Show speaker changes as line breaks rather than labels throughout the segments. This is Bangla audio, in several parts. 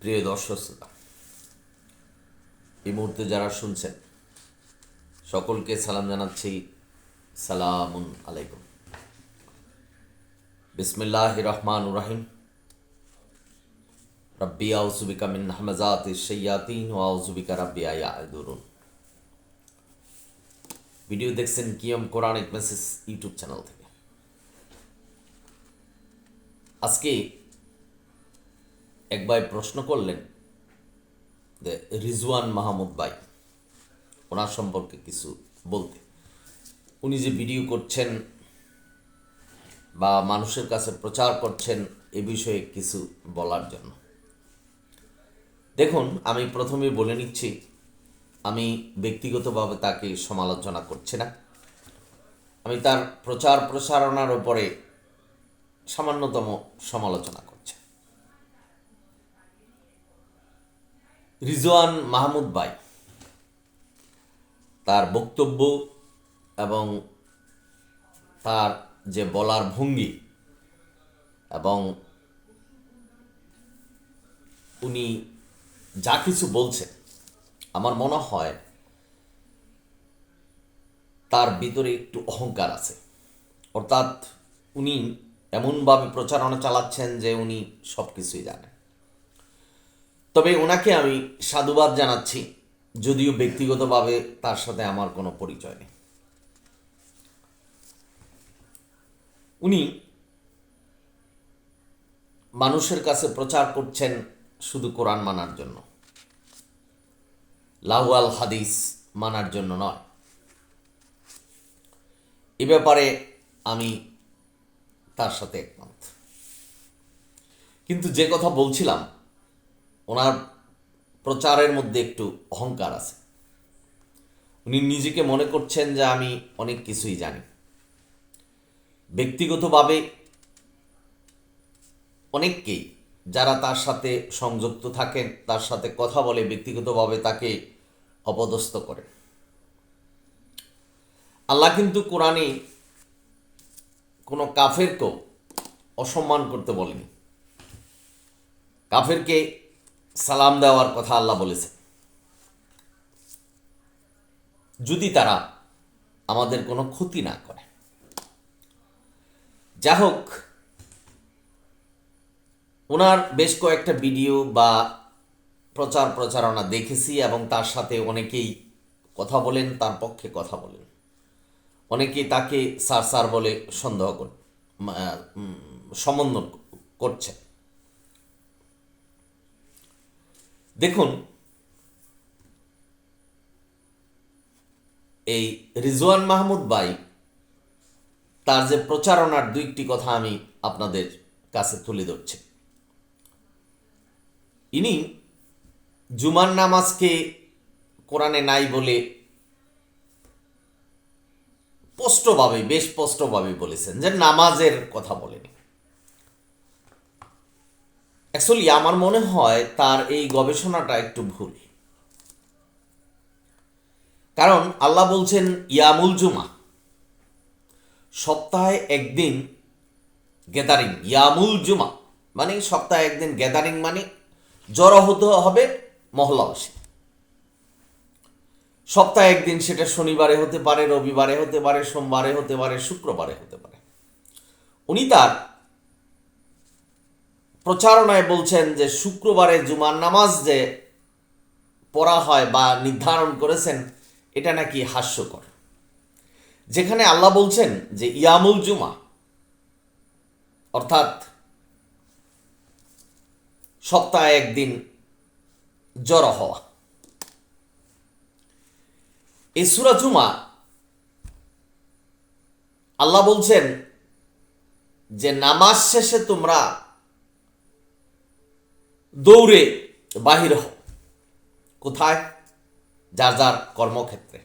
প্রিয় দর্শক শ্রোতা, এই মুহূর্তে যারা শুনছেন, সকলকে সালাম জানাচ্ছি। সালামুন আলাইকুম। বিসমিল্লাহ রহমান রাহিম। রব্বি আউসুবিকা মিন হামাজাত সৈয়াতিন ও আউসুবিকা রব্বি আয়াদুরুন ভিডিও দেখছেন কিয়ম কোরআনিক মেসেজ ইউটিউব চ্যানেল থেকে। আজকে এক ভাই প্রশ্ন করলেন যে রিজওয়ান মাহমুদ ভাই, ওনার সম্পর্কে কিছু বলতে। উনি যে ভিডিও করছেন বা মানুষের কাছে প্রচার করছেন এ বিষয়ে কিছু বলার জন্য। দেখুন, আমি প্রথমেই বলে নিচ্ছি, আমি ব্যক্তিগতভাবে তাকে সমালোচনা করছি না। আমি তার প্রচার প্রসারণার উপরে সামান্যতম সমালোচনা করছি। রিজওয়ান মাহমুদ বাই তার বক্তব্য এবং তার যে বলার ভঙ্গি এবং উনি যা কিছু বলছেন, আমার মনে হয় তার ভিতরে একটু অহংকার আছে। অর্থাৎ উনি এমনভাবে প্রচারণা চালাচ্ছেন যে উনি সব কিছুই জানেন। তবে ওনাকে আমি সাধুবাদ জানাচ্ছি, যদিও ব্যক্তিগতভাবে তার সাথে আমার কোনো পরিচয় নেই। উনি মানুষের কাছে প্রচার করছেন শুধু কোরআন মানার জন্য। লাহুয়াল হাদিস মানার জন্য নয়। এ ব্যাপারে আমি তার সাথে একমত। কিন্তু যে কথা বলছিলাম ওনার প্রচারের মধ্যে একটু অহংকার আছে। উনি নিজেকে মনে করছেন যে আমি অনেক কিছুই জানি। ব্যক্তিগতভাবে অনেককেই যারা তার সাথে সংযুক্ত থাকেন, তার সাথে কথা বলে, ব্যক্তিগতভাবে তাকে অপদস্থ করে। আল্লাহ কিন্তু কোরআনে কোনো কাফেরকেও অসম্মান করতে বলেনি। কাফেরকে সালাম দেওয়ার কথা আল্লাহ বলেছে। যদি তারা আমাদের কোনো ক্ষতি না করে। যা হোক ওনার বেশ কয়েকটা ভিডিও বা প্রচার প্রচারণা দেখেছি এবং তার সাথে অনেকেই কথা বলেন, তার পক্ষে কথা বলেন। অনেকেই তাকে স্যার স্যার বলে সন্দেহ কর সম্বন্ধন করছে দেখুন, এই রিজওয়ান মাহমুদ বাই তার যে প্রচারণার দুইটি কথা আমি আপনাদের কাছে তুলে ধরছি। ইনি জুমার নামাজকে কোরআনে নাই বলে স্পষ্টভাবে, বেশ স্পষ্টভাবে বলেছেন যে নামাজের কথা বলেনি। অ্যাকচুয়ালি আমার মনে হয় তার এই গবেষণাটা একটু ভুল। কারণ আল্লাহ বলছেন ইয়ামুল জুমা, সপ্তাহে একদিন গ্যাদারিং। ইয়ামুল জুমা মানে সপ্তাহে একদিন গ্যাদারিং মানে জড়ো হতে হবে মহল্লাবাসী। সপ্তাহে একদিন সেটা শনিবারে হতে পারে, রবিবারে হতে পারে, সোমবারে হতে পারে, শুক্রবারে হতে পারে। উনি তার প্রচারণায় বলছেন যে শুক্রবারে জুমার নামাজ যে পড়া হয় বা নির্ধারণ করেছেন, এটা নাকি হাস্যকর। যেখানে আল্লাহ বলছেন যে ইয়ামুল জুমা, অর্থাৎ সপ্তাহে একদিন জড়ো হওয়া। এই সুরা জুমা আল্লাহ বলছেন যে নামাজ শেষে তোমরা দৌড়ে বাহির হও কোথায়? যার যার কর্মক্ষেত্রে।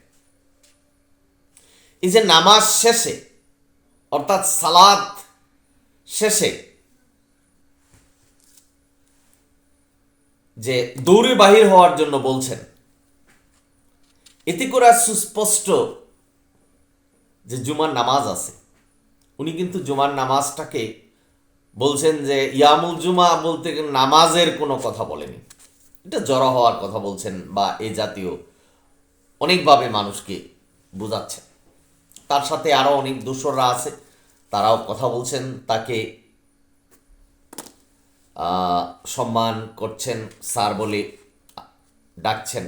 এই যে নামাজ শেষে, অর্থাৎ সালাদ শেষে, যে দৌড়ে বাহির হওয়ার জন্য বলছেন, এতে করে সুস্পষ্ট যে জুমার নামাজ আছে। উনি কিন্তু জুমার নামাজটাকে বলছেন যে, ইয়ামুল জুমা বলতে নামাজের কোনো কথা বলেনি। এটা জড়ো হওয়ার কথা বলছেন বা এ জাতীয় অনেকভাবে মানুষকে বোঝাচ্ছেন। তার সাথে আরও অনেক দোসররা আছে, তারাও কথা বলছেন, তাকে সম্মান করছেন, স্যার বলে ডাকছেন।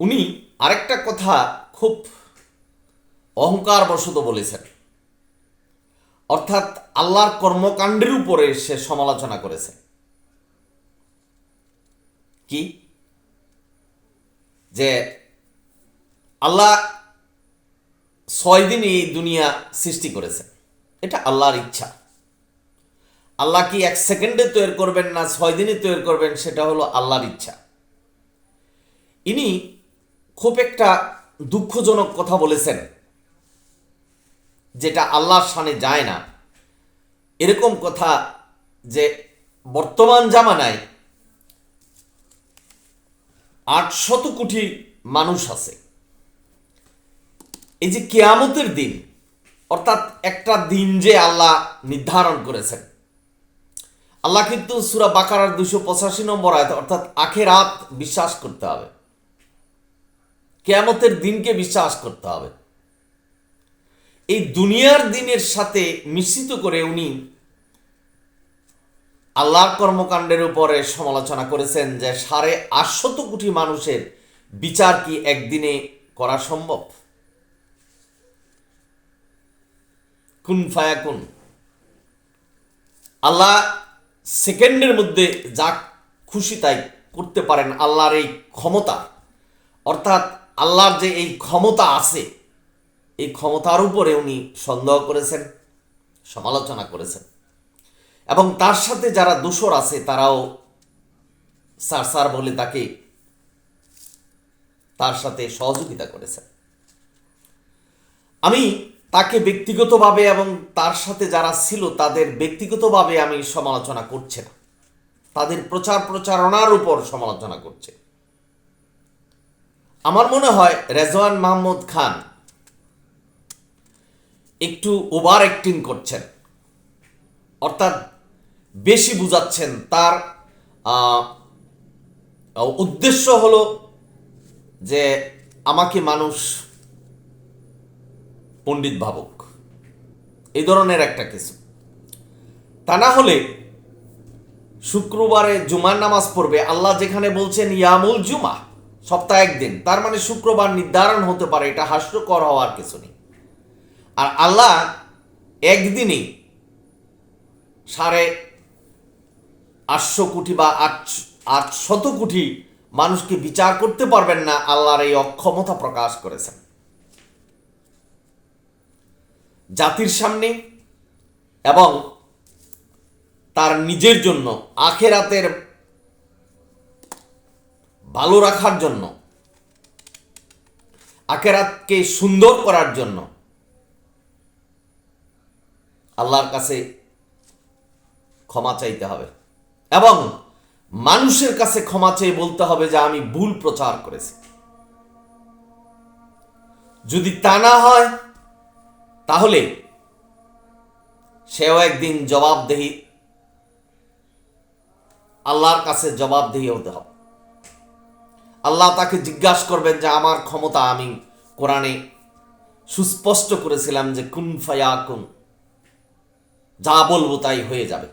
উনি আরেকটা কথা খুব অহংকার বশত বলেছেন। অর্থাৎ আল্লাহর কর্মকাণ্ডের উপরে সে সমালোচনা করেছে। কি? যে আল্লাহ ছয় দিন এই দুনিয়া সৃষ্টি করেছে। এটা আল্লাহর ইচ্ছা। আল্লাহ কি এক সেকেন্ডে তৈরি করবেন না ছয় দিনে তৈরি করবেন, সেটা হলো আল্লাহর ইচ্ছা। ইনি খুব একটা দুঃখজনক কথা বলেছেন। যেটা আল্লাহর সানে যায় না। এরকম কথা যে বর্তমান জামানায় আটশত কোটি মানুষ আছে। এই যে কেয়ামতের দিন, অর্থাৎ একটা দিন যে আল্লাহ নির্ধারণ করেছেন। আল্লাহ কিন্তু সুরা বাকারার দুশো পঁচাশি নম্বর আয়ত, অর্থাৎ আখেরাত বিশ্বাস করতে হবে। কেয়ামতের দিনকে বিশ্বাস করতে হবে। এই দুনিয়ার দিনের সাথে মিশ্রিত করে উনি আল্লাহর কর্মকাণ্ডের উপরে সমালোচনা করেছেন যে সাড়ে আটশত কোটি মানুষের বিচার কি একদিনে করা সম্ভব? কুন ফায়া কুন আল্লাহ সেকেন্ডের মধ্যে যা খুশি তাই করতে পারেন আল্লাহর এই ক্ষমতা। অর্থাৎ আল্লাহর যে এই ক্ষমতা আছে এই ক্ষমতার উপরে উনি সন্দেহ করেছেন, সমালোচনা করেছেন। এবং তার সাথে যারা দোসর আছে, তারাও স্যার স্যার বলে তাকে তার সাথে সহযোগিতা করেছেন। আমি তাকে ব্যক্তিগতভাবে এবং তার সাথে যারা ছিল, তাদের ব্যক্তিগতভাবে আমি সমালোচনা করছে না। তাদের প্রচার প্রচারণার উপর সমালোচনা করছে। আমার মনে হয় রেজওয়ান মাহমুদ খান একটু ওভার অ্যাক্টিং করছেন। অর্থাৎ বেশি বুঝাচ্ছেন তার উদ্দেশ্য হলো যে আমাকে মানুষ পণ্ডিত ভাবুক। এই ধরনের একটা কিছু। তা না হলে শুক্রবারে জুমার নামাজ পড়বে, আল্লাহ যেখানে বলছেন, ইয়ামুল জুমা সপ্তাহে একদিন। তার মানে শুক্রবার নির্ধারণ হতে পারে, এটা হাস্যকর হওয়ার কিছু নেই। আর আল্লাহ একদিনই সাড়ে আটশো কোটি বা আট, আটশত কোটি মানুষকে বিচার করতে পারবেন না আল্লাহর এই অক্ষমতা প্রকাশ করেছেন। জাতির সামনে এবং তার নিজের জন্য, আখেরাতের ভালো রাখার জন্য, আখেরাতকে সুন্দর করার জন্য আল্লাহর কাছে ক্ষমা চাইতে হবে। এবং মানুষের কাছে ক্ষমা চেয়ে বলতে হবে যে, আমি ভুল প্রচার করেছি। যদি তা না হয়, তাহলে সেও একদিন জবাবদেহি, আল্লাহর কাছে জবাবদেহি হতে হবে। আল্লাহ তাকে জিজ্ঞাসা করবেন যে, আমার ক্ষমতা আমি কোরআনে সুস্পষ্ট করেছিলাম যে, কুন ফায়া কুন যা বলব তাই হয়ে যাবে।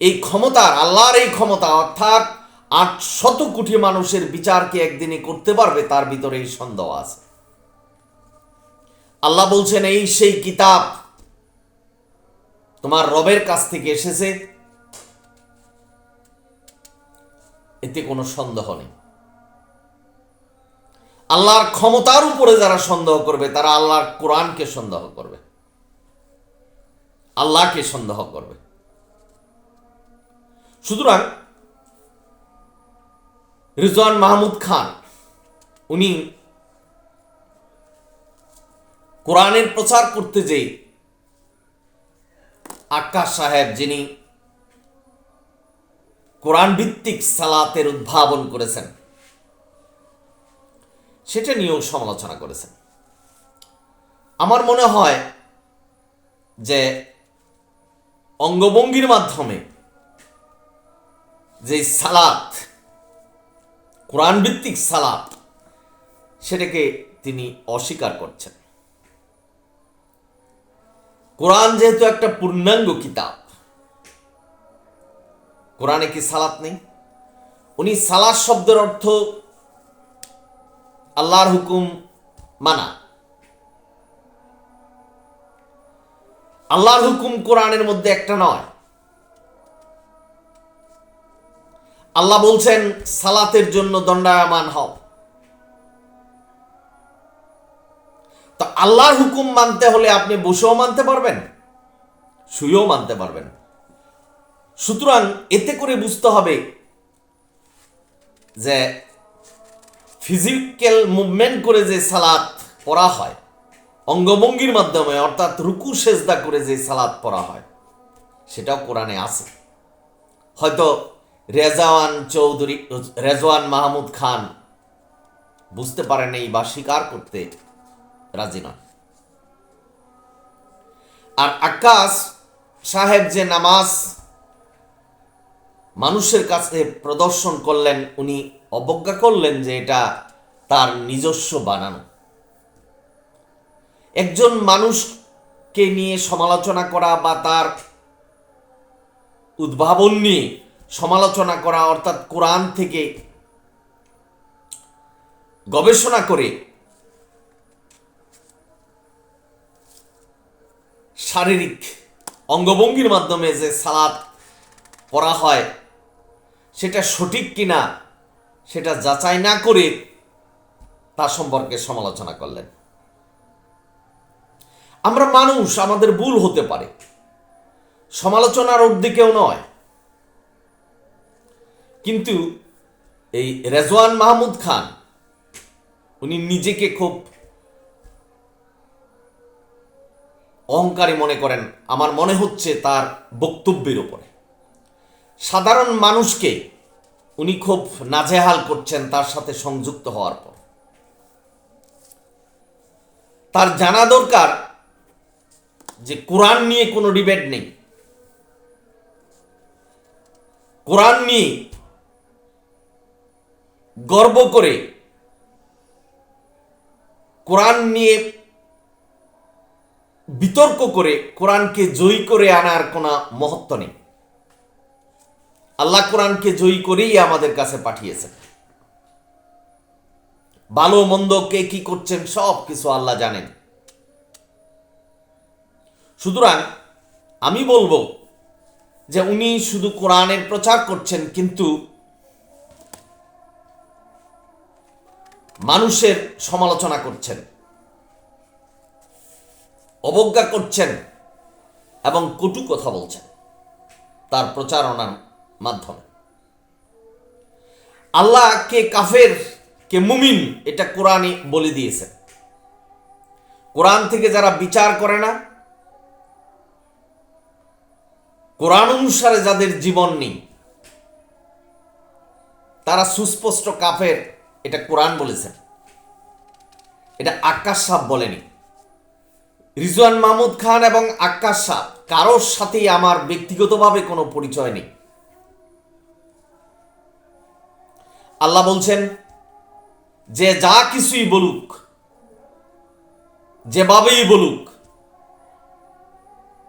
এই ক্ষমতার, আল্লাহর এই ক্ষমতা, অর্থাৎ আট শত কোটি মানুষের বিচারকে একদিনে করতে পারবে, তার ভিতরে এই সন্দেহ আছে। আল্লাহ বলছেন, এই সেই কিতাব তোমার রবের কাছ থেকে এসেছে। এতে কোনো সন্দেহ নেই। আল্লাহর ক্ষমতার উপরে যারা সন্দেহ করবে, তারা আল্লাহর কোরআনকে সন্দেহ করবে। আল্লাহকে সন্দেহ করবে। সুতরাং রিজওয়ান মাহমুদ খান, উনি কোরআনের প্রচার করতে যেয়ে আক্কাস সাহেব, যিনি কোরআন ভিত্তিক সালাতের উদ্ভাবন করেছেন, সেটা নিয়েও সমালোচনা করেছেন। আমার মনে হয় যে অঙ্গভঙ্গির মাধ্যমে যে সালাত কোরআন ভিত্তিক সালাত, সেটাকে তিনি অস্বীকার করছেন। কোরআন যেহেতু একটা পূর্ণাঙ্গ কিতাব, কোরআনে কি সালাত নেই? উনি সালাত শব্দের অর্থ আল্লাহর হুকুম মানা। আল্লাহর হুকুম কোরআনের মধ্যে একটা নয়। আল্লাহ বলছেন, সালাতের জন্য দণ্ডায়মান হও। তো আল্লাহর হুকুম মানতে হলে আপনি বসেও মানতে পারবেন, শুয়েও মানতে পারবেন। সুতরাং এতে করে বুঝতে হবে যে ফিজিক্যাল মুভমেন্ট করে যে সালাত পড়া হয় অঙ্গভঙ্গির মাধ্যমে, অর্থাৎ রুকু সেজদা করে যে সালাদ পড়া হয়, সেটাও কোরআনে আছে। হয়তো রেজাওয়ান চৌধুরী, রেজওয়ান মাহমুদ খান বুঝতে পারেন এই বা স্বীকার করতে রাজি নয় আর আকাশ সাহেব যে নামাজ মানুষের কাছে প্রদর্শন করলেন, উনি অবজ্ঞা করলেন যে এটা তার নিজস্ব বানানো। একজন মানুষকে নিয়ে সমালোচনা করা বা তার উদ্ভাবন নিয়ে সমালোচনা করা, অর্থাৎ কোরআন থেকে গবেষণা করে শারীরিক অঙ্গভঙ্গির মাধ্যমে যে সালাদ পড়া হয়, সেটা সঠিক কিনা, সেটা যাচাই না করে তার সম্পর্কে সমালোচনা করলেন। আমরা মানুষ, আমাদের ভুল হতে পারে। সমালোচনার উদ্দিকেও নয়। কিন্তু এই রেজওয়ান মাহমুদ খান, উনি নিজেকে খুব অহংকারী মনে করেন। আমার মনে হচ্ছে তার বক্তব্যের উপরে। সাধারণ মানুষকে উনি খুব নাজেহাল করছেন তার সাথে সংযুক্ত হওয়ার পর। তার জানা দরকার যে কোরআন নিয়ে কোনো ডিবেট নেই। কোরআন নিয়ে গর্ব করে কোরআন নিয়ে বিতর্ক করে কোরআনকে জয়ী করে আনার কোনো মহত্ব নেই। আল্লাহ কোরআনকে জয়ী করেই আমাদের কাছে পাঠিয়েছেন। ভালো মন্দ কে কি করছেন সব কিছু আল্লাহ জানেন। সুতরাং আমি বলব যে উনি শুধু কোরআনের প্রচার করছেন, কিন্তু মানুষের সমালোচনা করছেন, অবজ্ঞা করছেন এবং কটু কথা বলছেন তার প্রচারণার মাধ্যমে। আল্লাহ কে কাফের, কে মুমিন, এটা কোরআনই বলে দিয়েছেন। কোরআন থেকে যারা বিচার করে না কোরআন অনুসারে যাদের জীবন নেই, তারা সুস্পষ্ট কাফের, এটা কোরআন বলেছেন। এটা আকাশ সাহ বলেনি। রিজওয়ান মাহমুদ খান এবং আকাশ সাহ কারোর সাথেই আমার ব্যক্তিগতভাবে কোনো পরিচয় নেই। আল্লাহ বলছেন, যে যা কিছুই বলুক, যেভাবেই বলুক,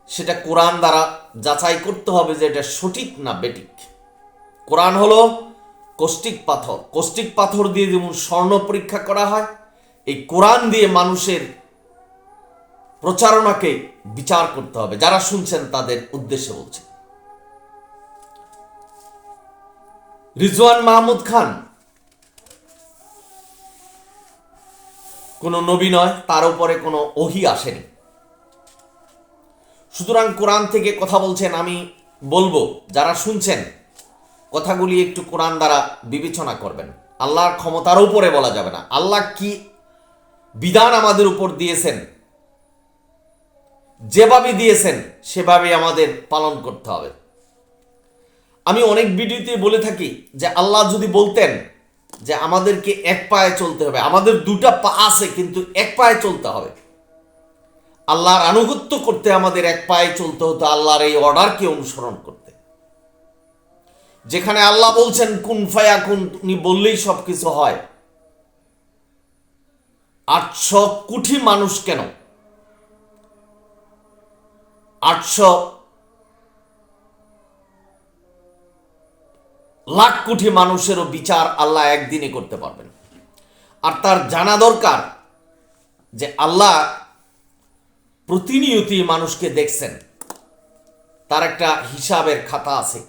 সেটা কোরআন দ্বারা যাচাই করতে হবে যে এটা সঠিক না বেটিক কোরআন হলো কষ্টিক পাথর। কষ্টিক পাথর দিয়ে যেমন স্বর্ণ পরীক্ষা করা হয়, এই কোরআন দিয়ে মানুষের প্রচারণাকে বিচার করতে হবে। যারা শুনছেন তাদের উদ্দেশ্যে বলছে। রিজওয়ান মাহমুদ খান কোনো নবী নয়, তার উপরে কোনো ওহি আসেনি। সুতরাং কোরআন থেকে কথা বলছেন, আমি বলব, যারা শুনছেন, কথাগুলি একটু কোরআন দ্বারা বিবেচনা করবেন। আল্লাহর ক্ষমতার উপরে বলা যাবে না। আল্লাহ কি বিধান আমাদের উপর দিয়েছেন, যেভাবে দিয়েছেন, সেভাবে আমাদের পালন করতে হবে। আমি অনেক ভিডিওতে বলে থাকি যে, আল্লাহ যদি বলতেন যে, আমাদেরকে এক পায়ে চলতে হবে, আমাদের দুটা পা আছে, কিন্তু এক পায়ে চলতে হবে। আল্লাহর আনুগত্য করতে আমাদের এক পায়ে চলতে হতো, আল্লাহর এই অর্ডারকে অনুসরণ করতে। যেখানে আল্লাহ বলছেন, কুন ফায়া কুন উনি বললেই সব কিছু হয়। আটশো কোটি মানুষ কেন? আটশো লাখ কোটি মানুষেরও বিচার আল্লাহ একদিনে করতে পারবেন। আর তার জানা দরকার যে আল্লাহ প্রতিনিয়তি মানুষকে দেখছেন। তার একটা হিসাবের খাতা আছে।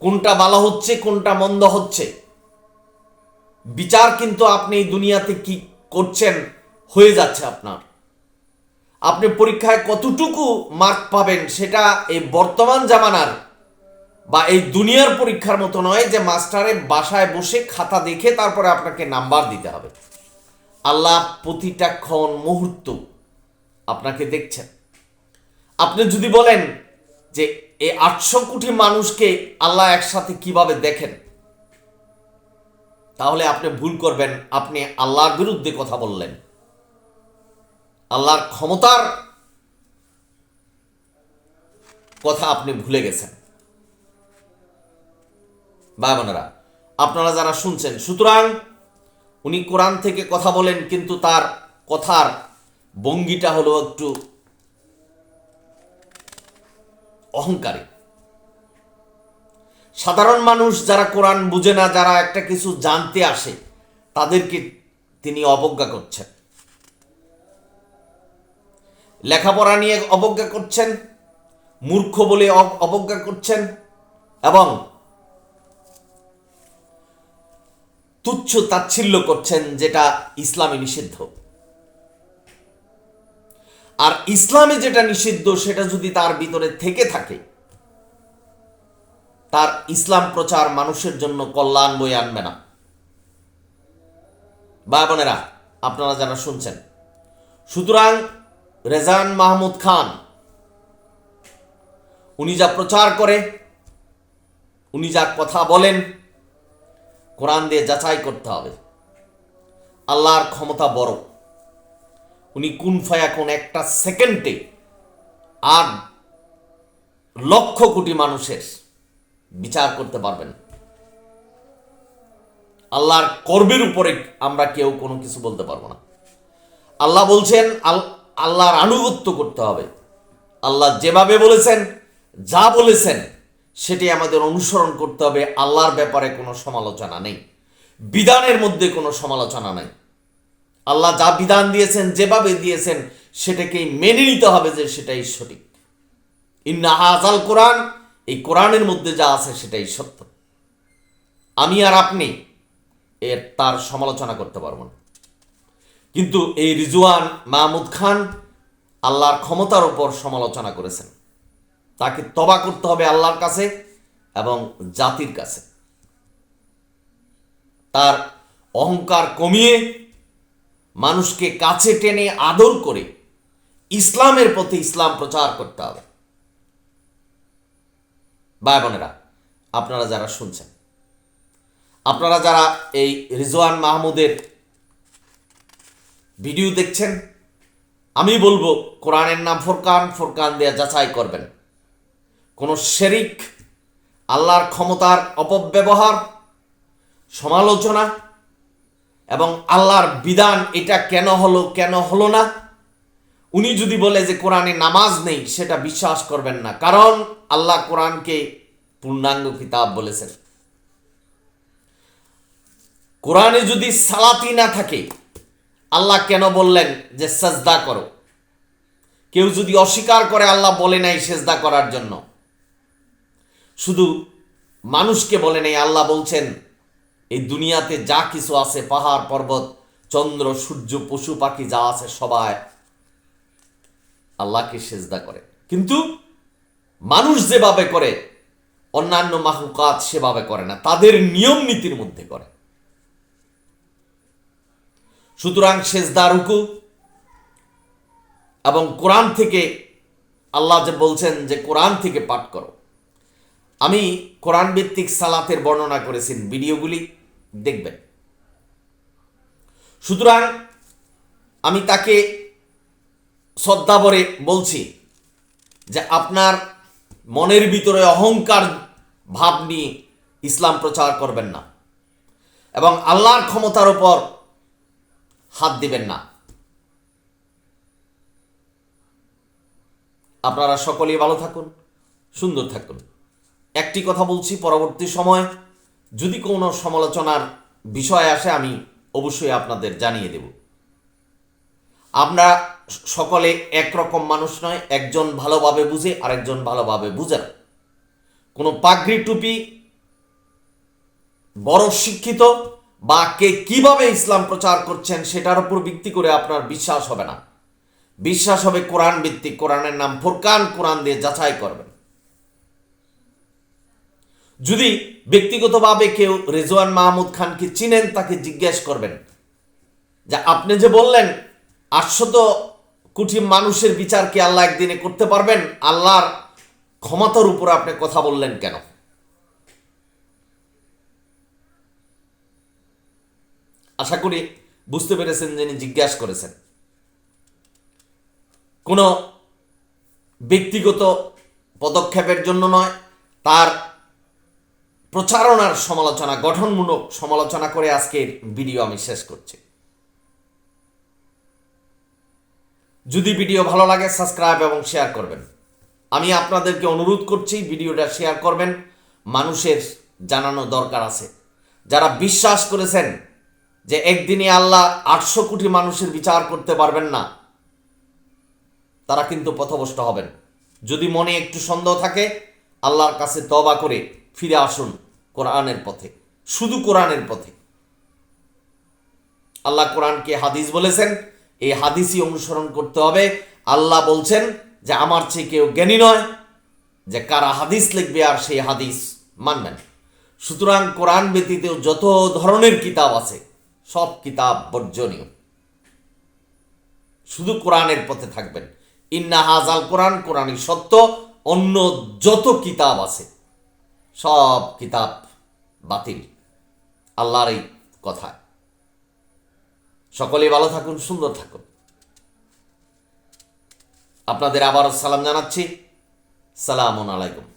কোনটা ভালো হচ্ছে, কোনটা মন্দ হচ্ছে। বিচার কিন্তু আপনি দুনিয়াতে কি করছেন হয়ে যাচ্ছে আপনার। আপনি পরীক্ষায় কতটুকু মার্ক পাবেন সেটা এই বর্তমান জামানার বা এই দুনিয়ার পরীক্ষার মতো নয় যে মাস্টারে বাসায় বসে খাতা দেখে তারপরে আপনাকে নাম্বার দিতে হবে। আল্লাহ প্রতিটা ক্ষণ মুহূর্ত আপনাকে দেখছেন। আপনি যদি বলেন যে এই আটশো কোটি মানুষকে আল্লাহ একসাথে কীভাবে দেখেন, তাহলে আপনি ভুল করবেন। আপনি আল্লাহর বিরুদ্ধে কথা বললেন। আল্লাহর ক্ষমতার কথা আপনি ভুলে গেছেন। ভাই বোনেরা, আপনারা যারা শুনছেন, সুতরাং উনি কোরআন থেকে কথা বলেন, কিন্তু তার কথার ভঙ্গিটা হলো একটু অহংকারী। সাধারণ মানুষ যারা কোরআন বুঝে না, যারা একটা কিছু জানতে আসে, তাদেরকে তিনি অবজ্ঞা করছেন। লেখাপড়া নিয়ে অবজ্ঞা করছেন, মূর্খ বলে অব- অবজ্ঞা করছেন এবং তুচ্ছ তাচ্ছিল্য করছেন যেটা ইসলামে নিষিদ্ধ। আর ইসলামে যেটা নিষিদ্ধ, সেটা যদি তার ভিতরে থেকে থাকে, তার ইসলাম প্রচার মানুষের জন্য কল্যাণ বই আনবে না। বা বোনেরা, আপনারা যারা শুনছেন, সুতরাং রেজান মাহমুদ খান, উনি যা প্রচার করে, উনি যা কথা বলেন, কোরআন দিয়ে যাচাই করতে হবে। আল্লাহর ক্ষমতা বড়। উনি কোন ফায়া কোন একটা সেকেন্ডে আর লক্ষ কোটি মানুষের বিচার করতে পারবেন। আল্লাহর কর্মের উপরে আমরা কেউ কোনো কিছু বলতে পারব না। আল্লাহ বলছেন, আল- আল্লাহর আনুগত্য করতে হবে। আল্লাহ যেভাবে বলেছেন, যা বলেছেন সেটি আমাদের অনুসরণ করতে হবে। আল্লাহর ব্যাপারে কোনো সমালোচনা নেই। বিধানের মধ্যে কোনো সমালোচনা নেই। আল্লাহ যা বিধান দিয়েছেন, যেভাবে দিয়েছেন, সেটাকেই মেনে নিতে হবে যে সেটাই সঠিক। ইন্না হাজাল কোরআন, এই কোরআনের মধ্যে যা আছে সেটাই সত্য। আমি আর আপনি এর তার সমালোচনা করতে পারব না। কিন্তু এই রিজওয়ান মাহমুদ খান আল্লাহর ক্ষমতার উপর সমালোচনা করেছেন। তাকে তবা করতে হবে আল্লাহর কাছে এবং জাতির কাছে। তার অহংকার কমিয়ে মানুষকে কাছে টেনে আদর করে ইসলামের প্রতি ইসলাম প্রচার করতে হবে। ভাই বোনেরা, আপনারা যারা শুনছেন, আপনারা যারা এই রিজওয়ান মাহমুদের ভিডিও দেখছেন, আমি বলব, কোরআনের নাম ফোরকান ফোরকান দেয়া যাচাই করবেন। কোনো শেরিক, আল্লাহর ক্ষমতার অপব্যবহার, সমালোচনা এবং আল্লাহর বিধান এটা কেন হলো কেন হলো না? উনি যদি বলে যে কোরআনে নামাজ নেই, সেটা বিশ্বাস করবেন না। কারণ আল্লাহ কোরআনকে পূর্ণাঙ্গ কিতাব বলেছেন। কোরআনে যদি সালাতি না থাকে, আল্লাহ কেন বললেন যে সেজদা করো? কেউ যদি অস্বীকার করে আল্লাহ বলে নাই সেজদা করার জন্য, শুধু মানুষকে বলে নেই, আল্লাহ বলছেন এই দুনিয়াতে যা কিছু আছে, পাহাড়, পর্বত, চন্দ্র, সূর্য, পশু, পাখি, যা আছে সবাই আল্লাহকে সেজদা করে। কিন্তু মানুষ যেভাবে করে, অন্যান্য মাহুকাত সেভাবে করে না, তাদের নিয়ম নীতির মধ্যে করে। সুতরাং সেজদা, রুকু এবং কোরআন থেকে আল্লাহ যে বলছেন যে কোরআন থেকে পাঠ করো। আমি কোরআন ভিত্তিক সালাতের বর্ণনা করেছি ভিডিওগুলি। দেখবেন। সুতরাং আমি তাকে শ্রদ্ধা ভরে বলছি যে আপনার মনের ভিতরে অহংকার ভাব নিয়ে ইসলাম প্রচার করবেন না এবং আল্লাহর ক্ষমতার উপর হাত দিবেন না। আপনারা সকলেই ভালো থাকুন, সুন্দর থাকুন। একটি কথা বলছি, পরবর্তী সময় যদি কোনো সমালোচনার বিষয় আসে, আমি অবশ্যই আপনাদের জানিয়ে দেব। আমরা সকলে একরকম মানুষ নয়, একজন ভালোভাবে বুঝে আরেকজন ভালোভাবে বুঝে না। কোনো পাগড়ি টুপি বড় শিক্ষিত বা কে কীভাবে ইসলাম প্রচার করছেন, সেটার উপর ভিত্তি করে আপনার বিশ্বাস হবে না। বিশ্বাস হবে কোরআন ভিত্তিক কোরআনের নাম ফোরকান, কোরআন দিয়ে যাচাই করবেন। যদি ব্যক্তিগতভাবে কেউ রেজওয়ান মাহমুদ খানকে চিনেন, তাকে জিজ্ঞেস করবেন যে আপনি যে বললেন, আটশত কোটি মানুষের বিচার কি আল্লাহ একদিনে করতে পারবেন? আল্লাহর ক্ষমতার উপর আপনি কথা বললেন কেন? আশা করি বুঝতে পেরেছেন যিনি জিজ্ঞাসা করেছেন। কোনো ব্যক্তিগত পদক্ষেপের জন্য নয়, তার প্রচারণার সমালোচনা, গঠনমূলক সমালোচনা করে আজকের ভিডিও আমি শেষ করছি। যদি ভিডিও ভালো লাগে, সাবস্ক্রাইব এবং শেয়ার করবেন। আমি আপনাদেরকে অনুরোধ করছি, ভিডিওটা শেয়ার করবেন। মানুষের জানানো দরকার আছে। যারা বিশ্বাস করেছেন যে একদিনে আল্লাহ আটশো কোটি মানুষের বিচার করতে পারবেন না, তারা কিন্তু পথভ্রষ্ট হবেন। যদি মনে একটু সন্দেহ থাকে, আল্লাহর কাছে তবা করে ফিরে আসুন। কোরআনের পথে, শুধু কোরআনের পথে। আল্লাহ কোরআনকে হাদিস বলেছেন, এই হাদিসই অনুসরণ করতে হবে। আল্লাহ বলছেন যে, আমার চেয়ে কেউ জ্ঞানী নয় যে কারা হাদিস লিখবে আর সেই হাদিস মানবেন সুতরাং কোরআন ব্যতীত যত ধরনের কিতাব আছে, সব কিতাব বর্জনীয়। শুধু কোরআনের পথে থাকবেন। ইন্না হাজাল কোরআন, কোরআনই সত্য। অন্য যত কিতাব আছে, সব কিতাব বাতিল। আল্লাহর এই কথা সকলেই ভালো থাকুন, সুন্দর থাকুন। আপনাদের আবারও সালাম জানাচ্ছি। সালামুন আলাইকুম।